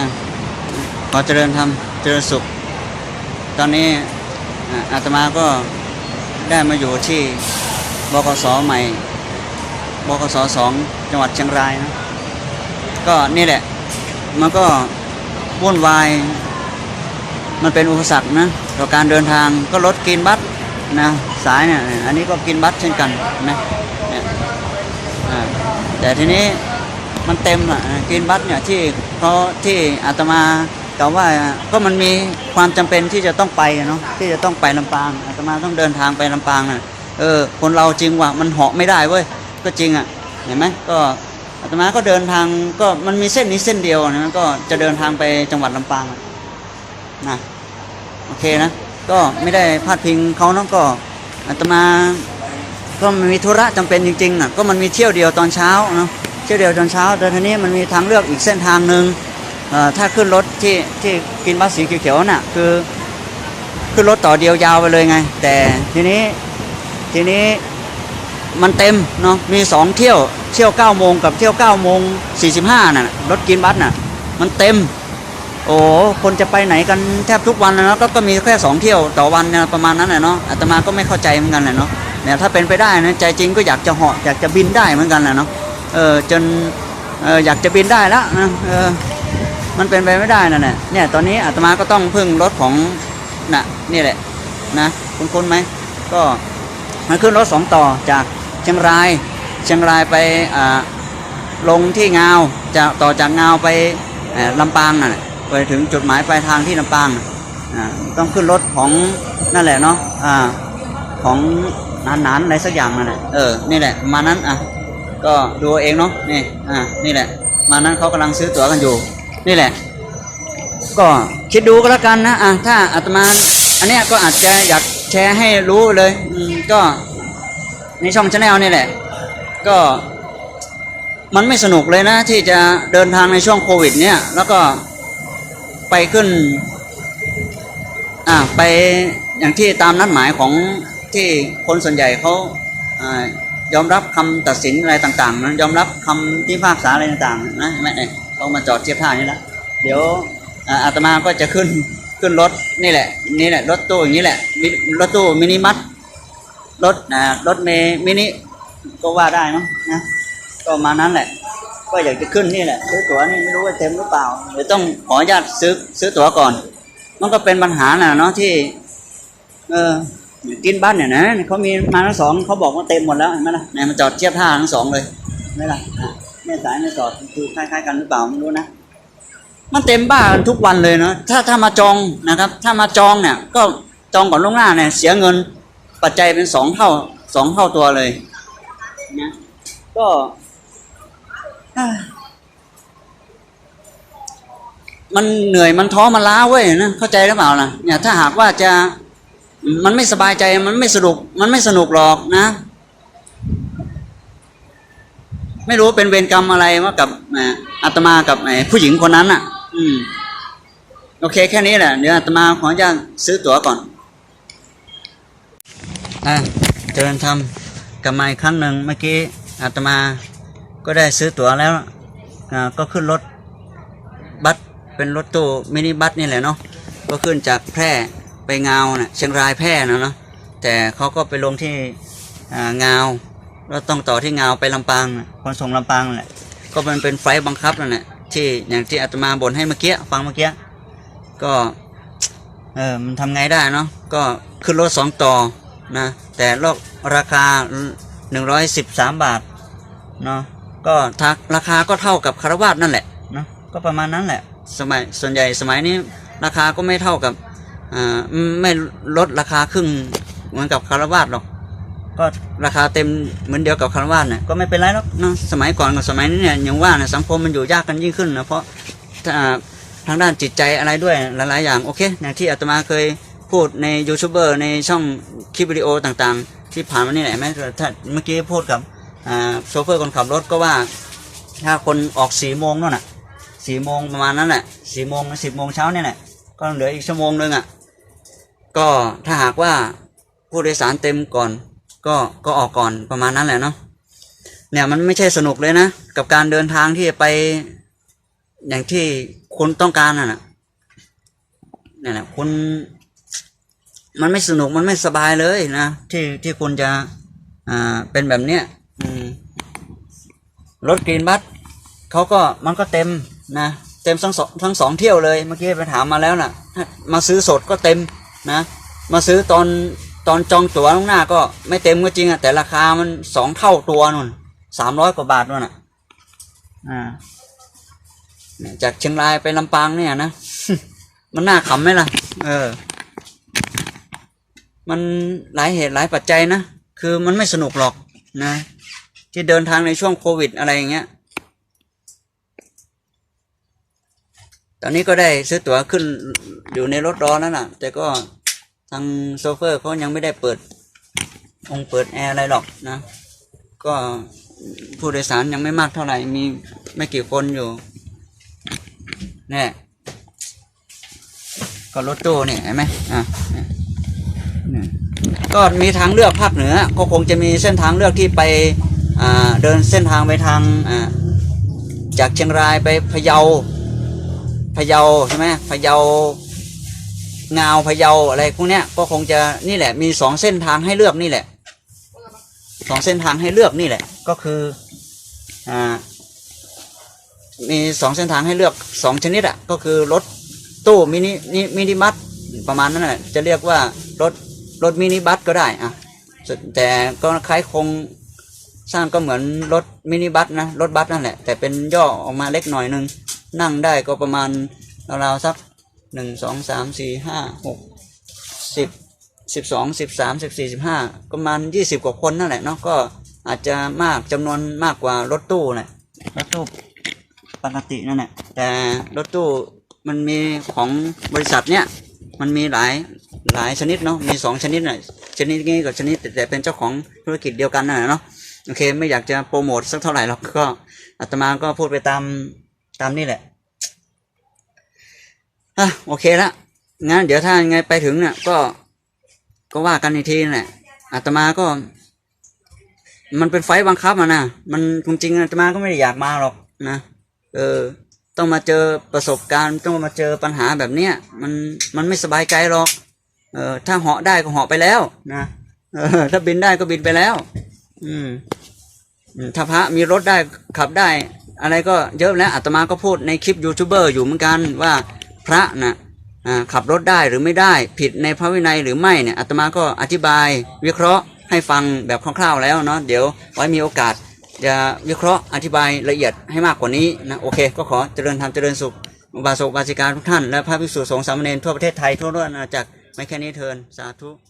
นะขอเจริญธรรมเจริญสุข ตอนนี้อาตมาก็ได้มาอยู่ที่บกสใหม่บกสสองจังหวัดเชียงรายนะก็นี่แหละ มันก็วุ่นวาย มันเป็นอุปสรรคนะต่อการเดินทางก็รถกินบัสนะสายเนี่ยอันนี้ก็กินบัสเช่นกันนะแต่ทีนี้ มันเต็มอะกินบัสเนี่ยที่เขาที่อาตมาแต่ว่าก็มันมีความจำเป็นที่จะต้องไปเนาะที่จะต้องไปลำปางอาตมาต้องเดินทางไปลำปางน่ะเออคนเราจริงว่ามันเหาะไม่ได้เว้ยก็จริงอะเห็นไหมก็อาตมาก็เดินทางก็มันมีเส้นนี้เส้นเดียวนะก็จะเดินทางไปจังหวัดลำปางนะโอเคนะก็ไม่ได้พาดพิงเขาเนาะก็อาตมาก็มีธุระจำเป็นจริงๆอะก็มันมีเที่ยวเดียวตอนเช้าเนาะ เที่ยวเดียวตอนเช้าแต่ทีนี้มันมีทางเลือกอีกเส้นทางหนึ่งถ้าขึ้นรถที่ที่กินบัสสีเขียวๆน่ะคือขึ้นรถต่อเดียวยาวไปเลยไง แต่ทีนี้ทีนี้มันเต็มเนาะมีสองเที่ยวเที่ยว9โมงกับเที่ยว9โมง45น่ะรถกินบัสน่ะมันเต็ม โอ้คนจะไปไหนกันแทบทุกวันนะก็ก็มีแค่สองเที่ยวต่อวันนี่ยประมาณนั้นแหละเนาะอาตมาก็ไม่เข้าใจเหมือนกันแหละเนาะเนี่ยถ้าเป็นไปได้นะใจจริงก็อยากจะเหาะอยากจะบินได้เหมือนกันแหละเนาะ เออจนเอออยากจะบินได้แล้วนะเออมันเป็นไปไม่ได้นั่นแหละเนี่ยตอนนี้อาตมาก็ต้องพึ่งรถของน่ะนี่แหละนะคุณคุณไหมก็มันขึ้นรถสองต่อจากเชียงรายเชียงรายไปอ่าลงที่งาวจะต่อจากงาวไปลำปางน่ะไปถึงจุดหมายปลายทางที่ลำปางอ่าต้องขึ้นรถของนั่นแหละเนาะอ่าของนานๆอะไรสักอย่างนั่นแหละเออนี่แหละมานั้นอะ ก็ดูเองเนาะนี่อ่านี่แหละ มานั้นเขากำลังซื้อตั๋วกันอยู่ นี่แหละ ก็คิดดูก็แล้วกันนะอะถ้าอาตมาอันเนี้ยก็อาจจะอยากแชร์ให้รู้เลยอืมก็ในช่องชาแนลนี่แหละ ก็มันไม่สนุกเลยนะ ที่จะเดินทางในช่วงโควิด เนี่ย แล้วก็ไปขึ้น อ่าไปอย่างที่ตามนัดหมายของที่คนส่วนใหญ่เขาอ่า ยอมรับคำตัดสินอะไรต่างๆนะยอมรับคำที่พากษาอะไรต่างๆนะไม่เอ้ยเขามาจอดเทียบท่านี่ล้วเดี๋ยวอาตมาก็จะขึ้นขึ้นรถนี่แหละ นี่แหละรถตู้อย่างนี้แหละรถตู้มินิมัสรถนะรถเมมินิก็ว่าได้เนอะนะก็มานั้นแหละ ก็อยากจะขึ้นนี่แหละซื้อตั๋วนี่ไม่รู้ว่าเต็มหรือเปล่าเดี๋ยวต้องขออนุญาตซื้อซื้อตั๋วก่อน มันก็เป็นปัญหาน่ะเนาะที่ เออ กินบ้านเนี่ยนะเขามีมาทั้งสองเขาบอกว่าเต็มหมดแล้วเห็นไหมล่ะเนี่ยมันจอดเทียบท่าทั้งสองเลยไหมล่ะอะแม่สายแม่จอดคือคล้ายๆกันหรือเปล่าไม่รู้นะมันเต็มบ้านทุกวันเลยเนาะถ้าถ้ามาจองนะครับ ถ้ามาจองเนี่ย ก็จองก่อนล่วงหน้าเนี่ยเสียเงินปัจจัยเป็นสองเท่าสองเท่าตัวเลยนะก็มันเหนื่อยมันท้อมันล้าเว้ยนะเข้าใจหรือเปล่าล่ะเนี่ยถ้าหากว่าจะ มันไม่สบายใจมันไม่สนุก มันไม่สนุกหรอกนะ ไม่รู้เป็นเวรกรรมอะไรว่ากับอาตมากับไอผู้หญิงคนนั้นอะ อืม โอเค แค่นี้แหละเดี๋ยวอาตมาขออนุญาตซื้อตั๋วก่อนอะเจริญธรรมกลับมาอีกครั้งหนึ่งเมื่อกี้อาตมาก็ได้ซื้อตั๋วแล้วอ่าก็ขึ้นรถบัสเป็นรถตู้มินิบัสนี่แหละเนาะก็ขึ้นจากแพร่ ไปงาวนะ่ะเชียงรายแพร่นะเนาะแต่เขาก็ไปลงที่อ่างาวแล้วต้องต่อที่งาวไปลำปางน่ะขนส่งลำปางแหละก็มันเป็นไฟบังคับนั่นแหละที่อย่างที่อาตมาบ่นให้เมื่อกี้ฟังเมื่อกี้ก็เออมันทำไงได้เนาะก็ขึ้นรถสองต่อนะแต่ลอกราคาหนึ่งร้อยสิบสามบาทเนาะก็ทักราคาก็เท่ากับคารวาสนั่นแหละเนอะก็ประมาณนั้นแหละสมัยส่วนใหญ่สมัยนี้ราคาก็ไม่เท่ากับ ไม่ลดราคาครึ่งเหมือนกับคารวาสหรอก ก็ราคาเต็มเหมือนเดียวกับคารวาสเนี่ยก็ไม่เป็นไรหรอกเนะสมัยก่อนกับสมัยนี้เนี่ยอย่างว่าเนี่ยสังคมมันอยู่ยากกันยิ่งขึ้นนะเพราะทางด้านจิตใจอะไรด้วยหลายๆอย่างโอเคอย่างที่อาตมาเคยพูดในยูทูบเบอร์ในช่องคลิปวิดีโอต่างๆ ที่ผ่านมานี่แหละแม้แต่ถ้าเมื่อกี้พูดกับอ่าโชเฟอร์คนขับรถก็ว่า ถ้าคนออกสี่โมงนั่นน่ะสี่โมงประมาณนั้นแหละสี่โมงสิบโมงเช้าเนี่ยแหละก็เหลืออีกชั่วโมงนึงอะ ก็ถ้าหากว่าผู้โดยสารเต็มก่อน ก็ก็ออกก่อนประมาณนั้นแหละเนาะเนี่ยมันไม่ใช่สนุกเลยนะ กับการเดินทางที่จะไปอย่างที่คุณต้องการน่ะนะนั่นแหละคุณมันไม่สนุกมันไม่สบายเลยนะ ที่ที่คุณจะอ่าเป็นแบบเนี้ยรถกรีนบัสเขาก็มันก็เต็มนะ เต็มทั้งสองทั้งสองเที่ยวเลย เมื่อกี้ไปถามมาแล้วนะถ้ามาซื้อสดก็เต็ม นะมาซื้อตอนตอนจองตั๋วล่วงหน้าก็ไม่เต็มก็จริงอะแต่ราคามันสองเท่าตัวนู่นสามร้อยกว่าบาทนู่นอะอ่าเนี่ยจากเชียงรายไปลำปางเนี่ยนะ มันน่าขำไหมล่ะ เออ มันหลายเหตุหลายปัจจัยนะ คือมันไม่สนุกหรอกนะ ที่เดินทางในช่วงโควิดอะไรอย่างเงี้ย ตอนนี้ก็ได้ซื้อตั๋วขึ้นอยู่ในรถรอนั่นน่ะ แต่ก็ ทางโซเฟอร์เขายังไม่ได้เปิด องเปิดแอร์อะไรหรอกนะ ก็ผู้โดยสารยังไม่มากเท่าไหร่ มีไม่กี่คนอยู่เนี่ยก็รถตู้เนี่ยเห็นไหมอะเนี่ยก็มีทางเลือกภาคเหนือ ก็คงจะมีเส้นทางเลือกที่ไปอ่าเดินเส้นทางไปทางอ่าจากเชียงรายไปพะเยาพะเยาใช่ไหมพะเยา งาวพะเยาอะไรพวกเนี้ยก็คงจะนี่แหละ มีสองเส้นทางให้เลือกนี่แหละสองเส้นทางให้เลือกนี่แหละ ก็คืออ่ามีสองเส้นทางให้เลือกสองชนิดอะก็คือรถตู้มินินิมินิบัสประมาณนั้นแหละจะเรียกว่ารถรถมินิบัสก็ได้อะแต่ก็คล้ายคงสร้างก็เหมือนรถมินิบัสนะรถบัสนั่นแหละแต่เป็นย่อออกมาเล็กหน่อยนึงนั่งได้ก็ประมาณราวๆสัก หนึ่งสองสามสี่ห้าหกสิบสิบสองสิบสามสิบสี่สิบห้าประมาณยี่สิบกว่าคนนั่นแหละเนาะก็อาจจะมากจำนวนมากกว่ารถตู้แหละรถตู้ปกตินั่นแหละแต่รถตู้มันมีของบริษัทเนี้ยมันมีหลายหลายชนิดเนาะมีสองชนิดน่ะชนิดนี้กับชนิดแต่แต่เป็นเจ้าของธุรกิจเดียวกันนั่นแหละเนาะโอเคไม่อยากจะโปรโมทสักเท่าไหร่หรอกก็อาตมาก็พูดไปตามตามนี่แหละ อะโอเคละงั้นเดี๋ยวถ้ายังไงไปถึงเนี่ยก็ ก็ว่ากันอีกทีนั่นแหละอาตมาก็ มันเป็นไฟบังคับอะนะมันจริงๆอาตมาก็ไม่ได้อยากมาหรอกนะเออ ต้องมาเจอประสบการณ์ ต้องมาเจอปัญหาแบบเนี้ยมันมันไม่สบายใจหรอกเออถ้าเหาะได้ก็เหาะไปแล้วนะเออ ถ้าบินได้ก็บินไปแล้ว อืมอืมถ้าพระมีรถได้ขับได้ อะไรก็เยอะแล้วอาตมาก็พูดในคลิปยูทูบเบอร์อยู่เหมือนกันว่า พระนะ่ะขับรถได้หรือไม่ได้ผิดในพระวินัยหรือไม่เนี่ยอาตมาก็อธิบายวิเคราะห์ให้ฟังแบบคร่าวๆแล้วเนาะเดี๋ยวไว้มีโอกาสจะวิเคราะห์อธิบายละเอียดให้มากกว่านี้นะโอเค ก็ขอเจริญธรรมเจริญสุขบาสกอุบาสิกาทุกท่านและพระภิกษุสงฆ์สามเณรทั่วประเทศไทยทั่วโลกอาณาจักรไม่แค่นี้เทินสาธุ